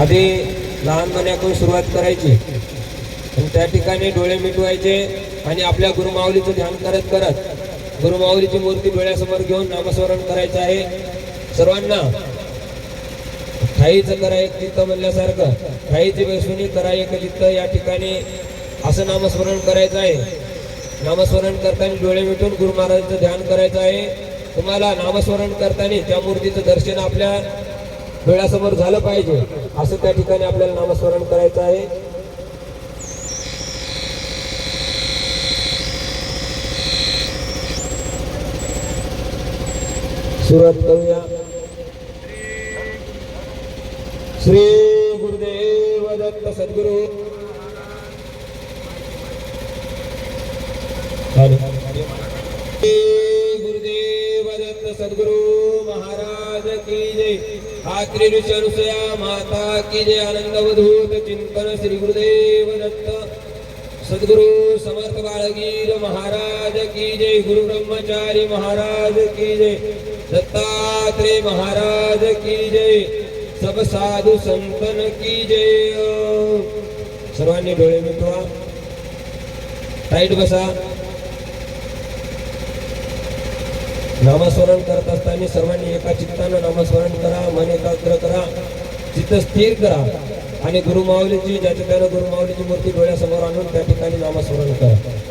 आधी लहान सुरुवात करायची. आणि त्या ठिकाणी डोळे मिटवायचे आणि आपल्या गुरुमाऊलीचं ध्यान करत करत गुरुमाऊलीची मूर्ती डोळ्यासमोर घेऊन नामस्मरण करायचं आहे. सर्वांना ठाईचं करा एक चित्त म्हणल्यासारखं. ठाईची बैसुनी करा एक चित्त या ठिकाणी असं नामस्मरण करायचं आहे. नामस्मरण करताना डोळे मिटून गुरु महाराजांचं ध्यान करायचं आहे. तुम्हाला नामस्मरण करताना त्या मूर्तीचं दर्शन आपल्या डोळ्यासमोर झालं पाहिजे असं त्या ठिकाणी आपल्याला नामस्मरण करायचं आहे. सुरुवात करूया. श्री गुरुदेव दत्त सद्गुरु. श्री गुरुदेव दत्त सद्गुरु महाराज की जय. आत्री ऋषी माता की जय आनंद अवधूत चिंतन श्री गुरुदेव दत्त। सद्गुरु समर्थ बाळगीर महाराज की जय गुरु ब्रह्मचारी महाराज की जय। दत्तात्रे महाराज की जय। सब साधू संतन की जय। सर्वांनी डोळे मिटवा। टाईट बसा। नामस्मरण करत असताना सर्वांनी एका चित्तानं नामस्मरण करा मन एकाग्र करा चित्त स्थिर करा. आणि गुरुमाऊलीची ज्या ठिकाणी गुरुमाऊलीची मूर्ती डोळ्यासमोर आणून त्या ठिकाणी नामस्मरण करा.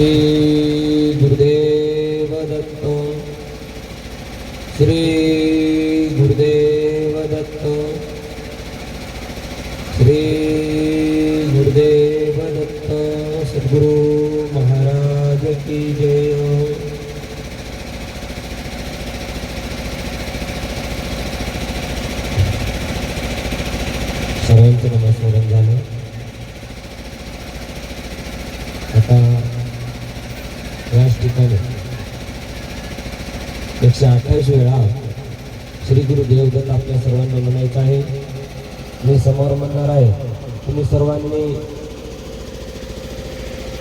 श्री गुरुदेव दत्त श्री गुरुदेव दत्त श्री गुरुदेव दत्त सद्गुरु महाराज की जय। सर्वांचं नमस्कार झालं. ठिकाणी. एकशे अठ्ठावीस वेळा श्री गुरु देवदत्त आपल्या सर्वांना म्हणायचं आहे. मी समोर म्हणणार आहे तुम्ही सर्वांनी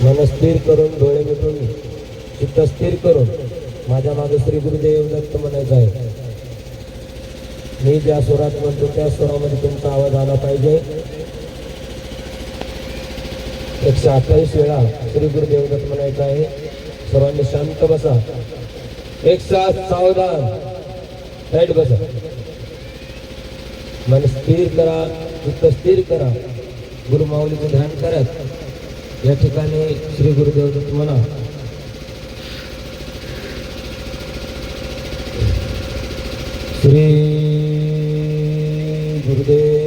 मन स्थिर करून डोळे मिटून चित्त स्थिर करून माझ्या मागे श्री गुरुदेवदत्त म्हणायचं आहे. मी ज्या स्वरात म्हणतो त्या स्वरामध्ये तुमचा आवाज आला पाहिजे. एकशे अठ्ठावीस वेळा श्री गुरुदेवदत्त म्हणायचं आहे. सर्वांनी शांत बसा. एक साथ सावधान. राईट बसा. मन स्थिर करा चित्त स्थिर करा. गुरु माऊलीचं ध्यान करत या ठिकाणी श्री गुरुदेव म्हणा. श्री गुरुदेव.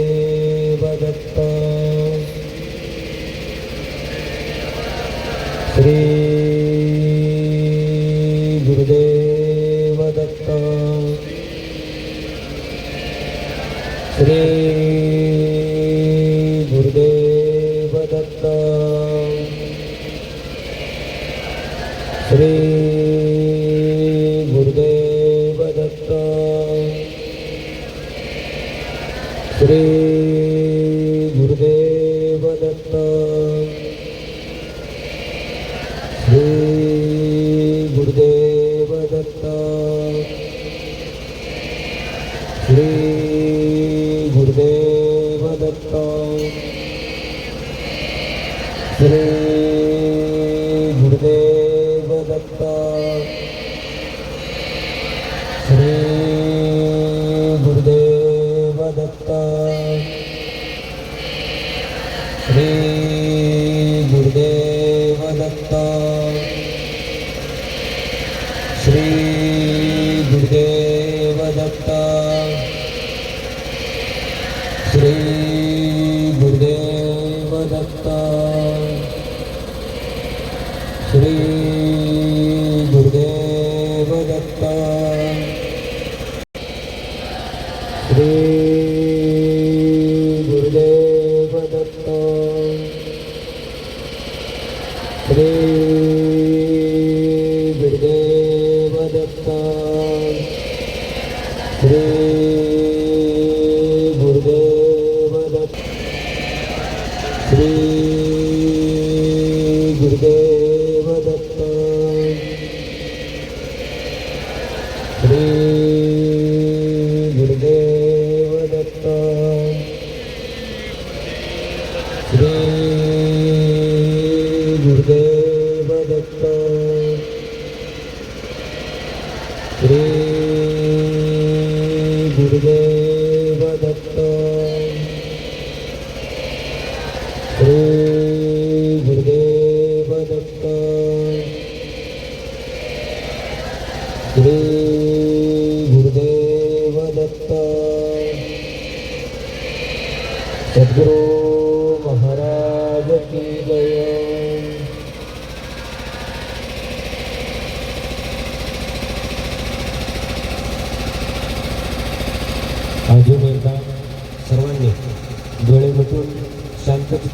verde,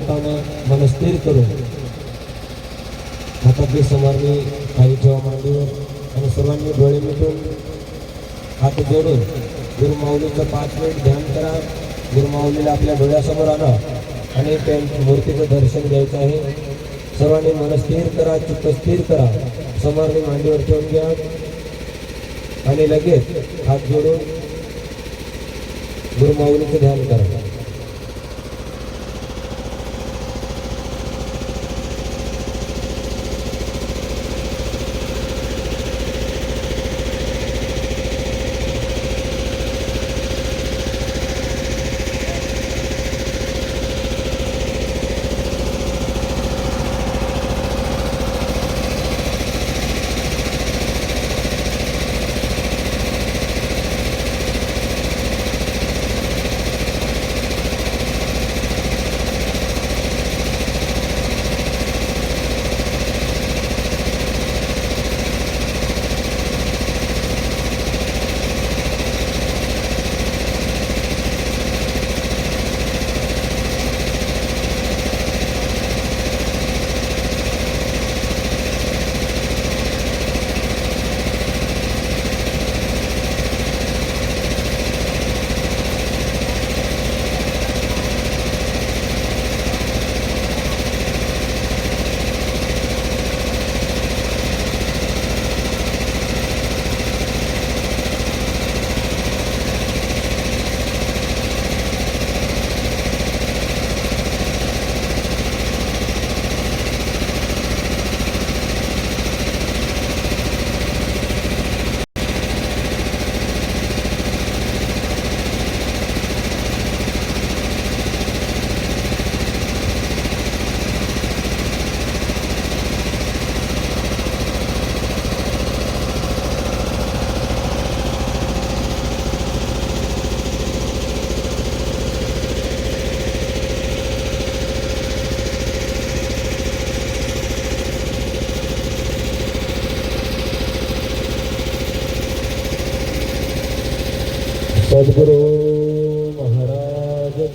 शांत चित्तानं मन स्थिर करून हातातली समारणी काही ठेवा मांडीवर आणि सर्वांनी डोळे मिटून हात जोडून गुरुमाऊलीचं पाच मिनिट ध्यान करा. गुरुमाऊलीला आपल्या डोळ्यासमोर आणा आणि त्या मूर्तीचं दर्शन घ्यायचं आहे. सर्वांनी मन स्थिर करा चित्त स्थिर करा. समारणी मांडीवर ठेवून घ्या. आणि लगेच हात जोडून गुरुमाऊलीचं ध्यान करा.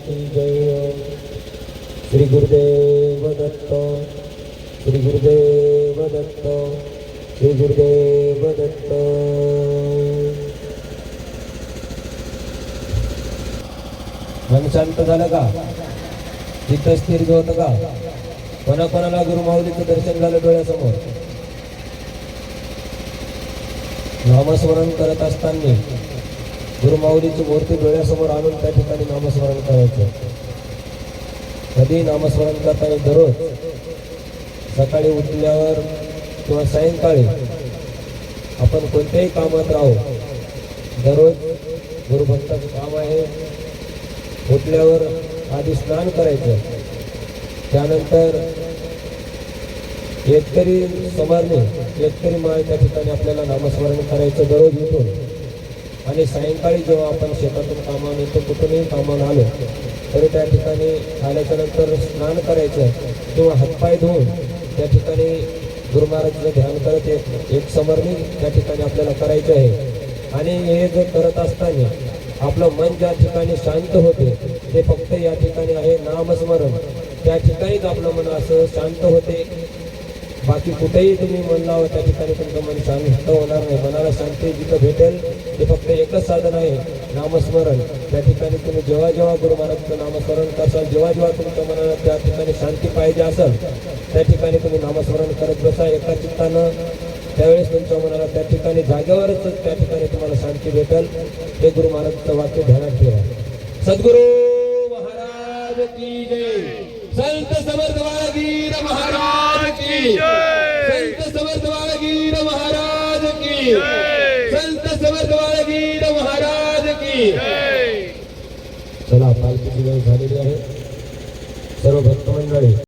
की जय. श्री गुरुदेव दत्त. श्री गुरुदेव दत्त. श्री गुरुदेव दत्त. मन शांत झालं का? चित्त स्थिर होतं का? कोणाकोणाला गुरुमाऊलीचं दर्शन झालं डोळ्यासमोर? नामस्मरण करत असताना गुरुमाऊलीची मूर्ती डोळ्यासमोर आणून त्या ठिकाणी नामस्मरण करायचं. कधी नामस्मरण करताना दररोज. सकाळी उठल्यावर किंवा सायंकाळी आपण कोणत्याही कामात राहू. दररोज गुरुभक्ताचं काम आहे. उठल्यावर आधी स्नान करायचं. त्यानंतर एकतरी समारणे माळ त्या ठिकाणी आपल्याला नामस्मरण करायचं दररोज उठून आणि सायंकाळी जेव्हा आपण शेतातून कामानिमित्त कुठूनही कामावर आलो तरी त्या ठिकाणी आल्याच्यानंतर स्नान करायचं किंवा हातपाय धुवून त्या ठिकाणी गुरु महाराजचं ध्यान करत एक एक समरणी त्या ठिकाणी आपल्याला करायचं आहे. आणि हे जे करत असताना आपलं मन ज्या ठिकाणी शांत होते ते फक्त या ठिकाणी आहे नामस्मरण. त्या ठिकाणीच आपलं मन असं शांत होते. बाकी कुठेही तुम्ही मन लावा त्या ठिकाणी तुमचं मन शांत होणार नाही. मनाला शांती जिथं भेटेल ते फक्त एकच साधन आहे नामस्मरण. त्या ठिकाणी तुम्ही जेव्हा जेव्हा गुरु महाराजचं नामस्मरण करसाल जेव्हा जेव्हा तुमच्या मनाला त्या ठिकाणी शांती पाहिजे असेल त्या ठिकाणी तुम्ही नामस्मरण करत बसा एका चित्तानं. त्यावेळेस तुमच्या मनाला त्या ठिकाणी जागेवरच त्या ठिकाणी तुम्हाला शांती भेटेल. हे गुरु महाराजचं वाक्य ध्यानात ठेवा. सद्गुरु महाराज की जय. संत समर्थ महाराज की संत समर्थ बाळगीर महाराज की। संत समर्थ बाळगीर महाराज की। चला पालखीची वेळ झालेली आहे. सर्व भक्त मंडळी